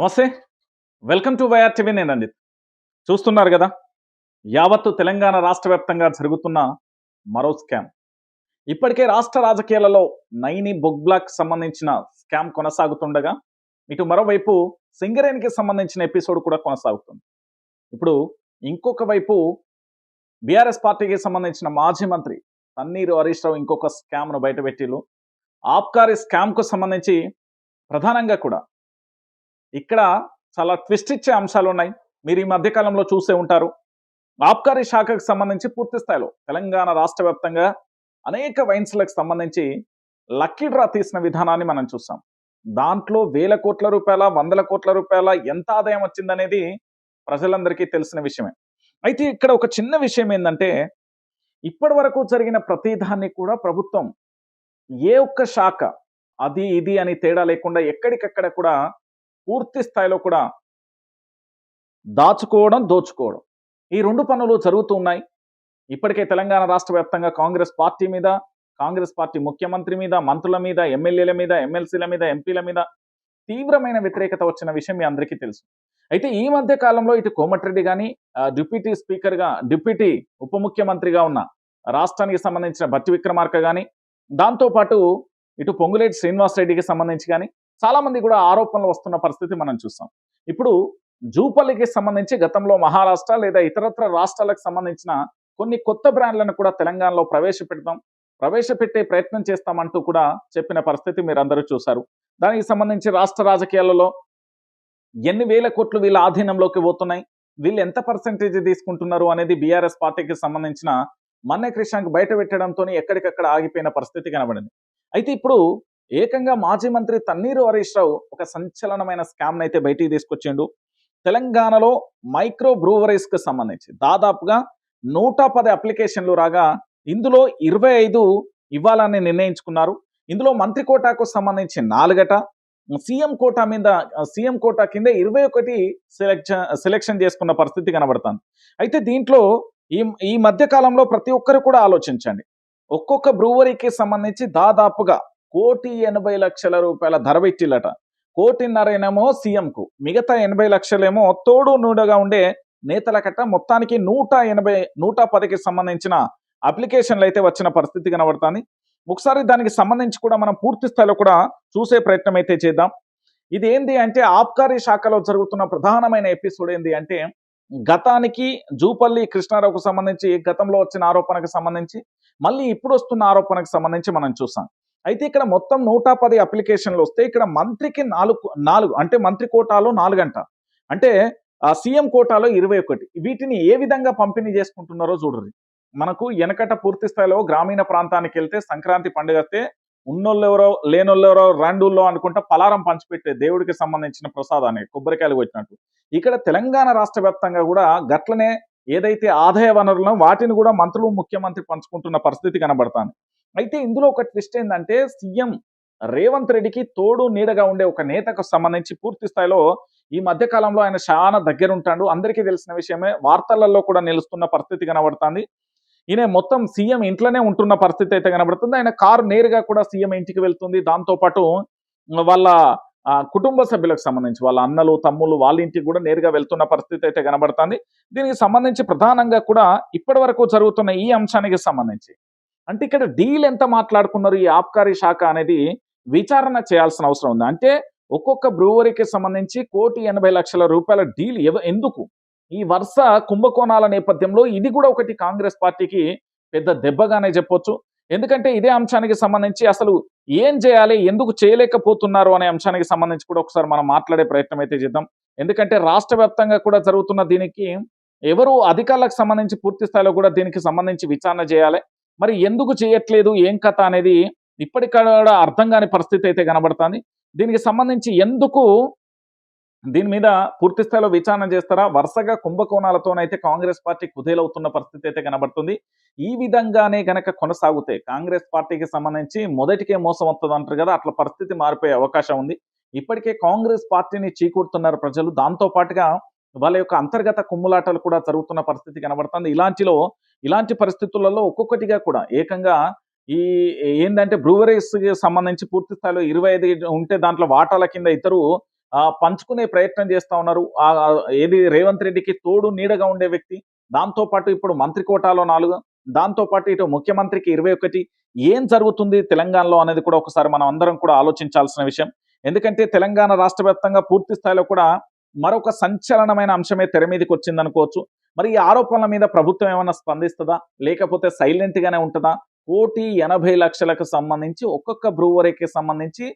నమస్తే. Welcome to YR TV. నేను రంజిత్. చూస్తున్నారు కదా యావత్తు తెలంగాణ రాష్ట్ర వ్యాప్తంగా జరుగుతున్న మరో స్కామ్. ఇప్పటికే రాష్ట్ర రాజకీయాలలో నైని బుక్ బ్లాక్ సంబంధించిన స్కామ్ కొనసాగుతుండగా ఇటు మరోవైపు సింగరేణికి సంబంధించిన ఎపిసోడ్ కూడా కొనసాగుతుంది. ఇప్పుడు ఇంకొక వైపు బీఆర్ఎస్ పార్టీకి సంబంధించిన మాజీ మంత్రి తన్నీరు హరీష్ రావు ఇంకొక స్కామ్ను బయటపెట్టిలు ఆబ్కారీ స్కామ్కు సంబంధించి ప్రధానంగా కూడా ఇక్కడ చాలా ట్విస్ట్ ఇచ్చే అంశాలు ఉన్నాయి. మీరు ఈ మధ్యకాలంలో చూసే ఉంటారు. ఆబ్కారీ శాఖకు సంబంధించి పూర్తి స్థాయిలో తెలంగాణ రాష్ట్ర వ్యాప్తంగా అనేక వైన్స్లకు సంబంధించి లక్కీ డ్రా తీసిన విధానాన్ని మనం చూసాం. దాంట్లో వేల కోట్ల రూపాయల వందల కోట్ల రూపాయల ఎంత ఆదాయం వచ్చిందనేది ప్రజలందరికీ తెలిసిన విషయమే. అయితే ఇక్కడ ఒక చిన్న విషయం ఏంటంటే ఇప్పటి వరకు జరిగిన ప్రతిదాన్ని కూడా ప్రభుత్వం ఏ ఒక్క శాఖ అది ఇది అని తేడా లేకుండా ఎక్కడికక్కడ కూడా పూర్తి స్థాయిలో కూడా దాచుకోవడం దోచుకోవడం. ఈ రెండు పనులు జరుగుతూ ఉన్నాయి. ఇప్పటికే తెలంగాణ రాష్ట్ర వ్యాప్తంగా కాంగ్రెస్ పార్టీ మీద కాంగ్రెస్ పార్టీ ముఖ్యమంత్రి మీద మంత్రుల మీద ఎమ్మెల్యేల మీద ఎమ్మెల్సీల మీద ఎంపీల మీద తీవ్రమైన వ్యతిరేకత వచ్చిన విషయం మీ అందరికీ తెలుసు. అయితే ఈ మధ్య కాలంలో ఇటు కోమటిరెడ్డి కానీ డిప్యూటీ స్పీకర్గా డిప్యూటీ ఉప ముఖ్యమంత్రిగా ఉన్న రాష్ట్రానికి సంబంధించిన భట్టి విక్రమార్క కానీ దాంతోపాటు ఇటు పొంగులేటి శ్రీనివాస్ రెడ్డికి సంబంధించి కానీ చాలామంది కూడా ఆరోపణలు వస్తున్న పరిస్థితి మనం చూస్తాం ఇప్పుడు జూపల్లికి సంబంధించి గతంలో మహారాష్ట్ర లేదా ఇతరత్ర రాష్ట్రాలకు సంబంధించిన కొన్ని కొత్త బ్రాండ్లను కూడా తెలంగాణలో ప్రవేశపెడతాం. ప్రవేశపెట్టే ప్రయత్నం చేస్తామంటూ కూడా చెప్పిన పరిస్థితి మీరు అందరూ చూశారు. దానికి సంబంధించి రాష్ట్ర రాజకీయాలలో ఎన్ని వేల కోట్లు వీళ్ళ ఆధీనంలోకి పోతున్నాయి? వీళ్ళు ఎంత పర్సెంటేజ్ తీసుకుంటున్నారు అనేది బీఆర్ఎస్ పార్టీకి సంబంధించిన మన్నె క్రిషాంక్ బయట పెట్టడంతో ఎక్కడికక్కడ ఆగిపోయిన పరిస్థితి కనబడింది. అయితే ఇప్పుడు ఏకంగా మాజీ మంత్రి తన్నీరు హరీష్ రావు ఒక సంచలనమైన స్కామ్ అయితే బయటికి తీసుకొచ్చిండు. తెలంగాణలో మైక్రో బ్రూవరీస్కి సంబంధించి దాదాపుగా నూట పది అప్లికేషన్లు రాగా ఇందులో ఇరవై ఐదు ఇవ్వాలని నిర్ణయించుకున్నారు. ఇందులో మంత్రి కోటాకు సంబంధించి నాలుగట. సీఎం కోటా మీద సీఎం కోటా కింద ఇరవై ఒకటి సెలెక్షన్ సెలెక్షన్ చేసుకున్న పరిస్థితి కనబడుతుంది. అయితే దీంట్లో ఈ ఈ మధ్య కాలంలో ప్రతి ఒక్కరు కూడా ఆలోచించండి. ఒక్కొక్క బ్రూవరీకి సంబంధించి దాదాపుగా కోటి ఎనభై లక్షల రూపాయల ధర పెట్టిల్లట. కోటిన్నరేనేమో సీఎంకు. మిగతా ఎనభై లక్షలేమో తోడు నూడగా ఉండే నేతల కట్ట మొత్తానికి నూట ఎనభై నూట పదికి సంబంధించిన అప్లికేషన్లు అయితే వచ్చిన పరిస్థితి కనబడుతుంది. ఒకసారి దానికి సంబంధించి కూడా మనం పూర్తి స్థాయిలో కూడా చూసే ప్రయత్నం అయితే చేద్దాం. ఇది ఏంది అంటే ఆబ్కారీ శాఖలో జరుగుతున్న ప్రధానమైన ఎపిసోడ్ ఏంది అంటే గతానికి జూపల్లి కృష్ణారావుకు సంబంధించి గతంలో వచ్చిన ఆరోపణకు సంబంధించి మళ్ళీ ఇప్పుడు వస్తున్న ఆరోపణకు సంబంధించి మనం చూసాం. అయితే ఇక్కడ మొత్తం నూట పది అప్లికేషన్లు వస్తే ఇక్కడ మంత్రికి నాలుగు నాలుగు అంటే మంత్రి కోటాలో నాలుగంట. అంటే ఆ సీఎం కోటాలో ఇరవై ఒకటి. వీటిని ఏ విధంగా పంపిణీ చేసుకుంటున్నారో చూడరు. మనకు వెనకట పూర్తి స్థాయిలో గ్రామీణ ప్రాంతానికి వెళ్తే సంక్రాంతి పండుగ వస్తే ఉన్నోళ్ళెవరో లేనోళ్ళెవరో రాండూల్లో అనుకుంటా పలారం పంచిపెట్టే దేవుడికి సంబంధించిన ప్రసాదాన్ని కొబ్బరికాయలు వచ్చినట్టు ఇక్కడ తెలంగాణ రాష్ట్ర వ్యాప్తంగా కూడా గట్లనే ఏదైతే ఆదాయ వనరులను వాటిని కూడా మంత్రులు ముఖ్యమంత్రి పంచుకుంటున్న పరిస్థితి కనబడతాను అయితే ఇందులో ఒక ట్విస్ట్ ఏంటంటే సీఎం రేవంత్ రెడ్డికి తోడు నీడగా ఉండే ఒక నేతకు సంబంధించి పూర్తి స్థాయిలో ఈ మధ్య కాలంలో ఆయన చాలా దగ్గర ఉంటాడు అందరికీ తెలిసిన విషయమే. వార్తలలో కూడా నిలుస్తున్న పరిస్థితి కనబడుతుంది. ఈయన మొత్తం సీఎం ఇంట్లోనే ఉంటున్న పరిస్థితి అయితే కనబడుతుంది. ఆయన కారు నేరుగా కూడా సీఎం ఇంటికి వెళ్తుంది. దాంతోపాటు వాళ్ళ కుటుంబ సభ్యులకు సంబంధించి వాళ్ళ అన్నలు తమ్ముళ్ళు వాళ్ళ ఇంటికి కూడా నేరుగా వెళ్తున్న పరిస్థితి అయితే కనబడుతుంది. దీనికి సంబంధించి ప్రధానంగా కూడా ఇప్పటి వరకు జరుగుతున్న ఈ అంశానికి సంబంధించి అంటే ఇక్కడ డీల్ ఎంత మాట్లాడుకున్నారు ఈ ఆబ్కారీ శాఖ అనేది విచారణ చేయాల్సిన అవసరం ఉంది. అంటే ఒక్కొక్క బ్రూవరీకి సంబంధించి కోటి ఎనభై లక్షల రూపాయల డీల్ ఎందుకు? ఈ వరుస కుంభకోణాల నేపథ్యంలో ఇది కూడా ఒకటి కాంగ్రెస్ పార్టీకి పెద్ద దెబ్బగానే చెప్పొచ్చు. ఎందుకంటే ఇదే అంశానికి సంబంధించి అసలు ఏం చేయాలి ఎందుకు చేయలేకపోతున్నారు అనే అంశానికి సంబంధించి కూడా ఒకసారి మనం మాట్లాడే ప్రయత్నం అయితే చేద్దాం. ఎందుకంటే రాష్ట్ర వ్యాప్తంగా కూడా జరుగుతున్న దీనికి ఎవరు అధికారులకు సంబంధించి పూర్తి స్థాయిలో కూడా దీనికి సంబంధించి విచారణ చేయాలి. మరి ఎందుకు చేయట్లేదు? ఏం కథ అనేది ఇప్పటికీ అర్థం కాని పరిస్థితి అయితే కనబడుతుంది. దీనికి సంబంధించి ఎందుకు దీని మీద పూర్తి స్థాయిలో విచారణ చేస్తారా? వరుసగా కుంభకోణాలతోనైతే కాంగ్రెస్ పార్టీ కుదేలవుతున్న పరిస్థితి అయితే కనబడుతుంది. ఈ విధంగానే గనక కొనసాగుతే కాంగ్రెస్ పార్టీకి సంబంధించి మొదటికే మోసం వస్తుంది అంటారు కదా అట్లా పరిస్థితి మారిపోయే అవకాశం ఉంది. ఇప్పటికే కాంగ్రెస్ పార్టీని చీకూడుతున్నారు ప్రజలు. దాంతో పాటుగా వాళ్ళ యొక్క అంతర్గత కుమ్ములాటలు కూడా జరుగుతున్న పరిస్థితి కనబడుతుంది. ఇలాంటిలో ఇలాంటి పరిస్థితులలో ఒక్కొక్కటిగా కూడా ఏకంగా ఈ ఏంటంటే బ్రూవరీస్కి సంబంధించి పూర్తి స్థాయిలో ఇరవై ఐదు ఉంటే దాంట్లో వాటాల కింద ఇద్దరు పంచుకునే ప్రయత్నం చేస్తూ ఉన్నారు. ఆ, ఏది రేవంత్ రెడ్డికి తోడు నీడగా ఉండే వ్యక్తి దాంతోపాటు ఇప్పుడు మంత్రి కోటాలో నాలుగు దాంతో పాటు ఇటు ముఖ్యమంత్రికి ఇరవై ఒకటి. ఏం జరుగుతుంది తెలంగాణలో అనేది కూడా ఒకసారి మనం అందరం కూడా ఆలోచించాల్సిన విషయం. ఎందుకంటే తెలంగాణ రాష్ట్ర వ్యాప్తంగా పూర్తి స్థాయిలో కూడా మరొక సంచలనమైన అంశమే తెర మీదకి వచ్చిందనుకోవచ్చు. మరి ఈ ఆరోపణల మీద ప్రభుత్వం ఏమైనా స్పందిస్తుందా? లేకపోతే సైలెంట్గానే ఉంటుందా? కోటి ఎనభై లక్షలకు సంబంధించి ఒక్కొక్క బ్రూవరీకి సంబంధించి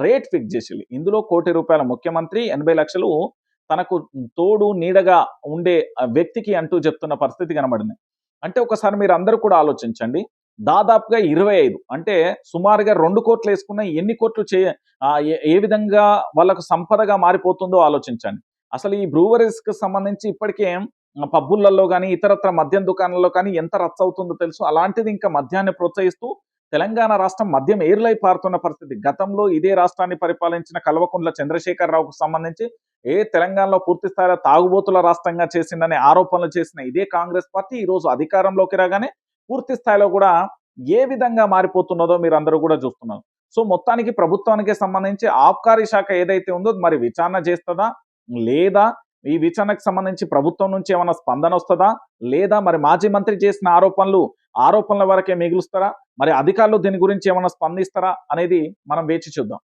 రేట్ ఫిక్స్ చేసి ఇందులో కోటి రూపాయల ముఖ్యమంత్రి ఎనభై లక్షలు తనకు తోడు నీడగా ఉండే వ్యక్తికి అంటూ చెప్తున్న పరిస్థితి కనబడింది. అంటే ఒకసారి మీరు అందరూ కూడా ఆలోచించండి. దాదాపుగా ఇరవై ఐదు అంటే సుమారుగా రెండు కోట్లు వేసుకున్న ఎన్ని కోట్లు చే ఏ- ఏ విధంగా వాళ్ళకు సంపదగా మారిపోతుందో ఆలోచించండి. అసలు ఈ బ్రూవరీస్కి సంబంధించి ఇప్పటికే పబ్బులలో కానీ ఇతరత్ర మద్యం దుకాణాల్లో కానీ ఎంత రచ్చ అవుతుందో తెలుసు. అలాంటిది ఇంకా మద్యాన్ని ప్రోత్సహిస్తూ తెలంగాణ రాష్ట్రం మద్యం ఏర్లై పారుతున్న పరిస్థితి. గతంలో ఇదే రాష్ట్రాన్ని పరిపాలించిన కల్వకుంట్ల చంద్రశేఖరరావుకు సంబంధించి ఏ తెలంగాణలో పూర్తి స్థాయిలో తాగుబోతుల రాష్ట్రంగా చేసిందనే ఆరోపణలు చేసిన ఇదే కాంగ్రెస్ పార్టీ ఈరోజు అధికారంలోకి రాగానే పూర్తి స్థాయిలో కూడా ఏ విధంగా మారిపోతున్నదో మీరు అందరూ కూడా చూస్తున్నారు. సో మొత్తానికి ప్రభుత్వానికి సంబంధించి ఆబ్కారీ శాఖ ఏదైతే ఉందో మరి విచారణ చేస్తుందా? లేదా ఈ విచారణకు సంబంధించి ప్రభుత్వం నుంచి ఏమైనా స్పందన వస్తుందా? లేదా మరి మాజీ మంత్రి చేసిన ఆరోపణలు ఆరోపణల వరకే మిగులుస్తారా? మరి అధికారులు దీని గురించి ఏమైనా స్పందిస్తారా అనేది మనం వేచి చూద్దాం.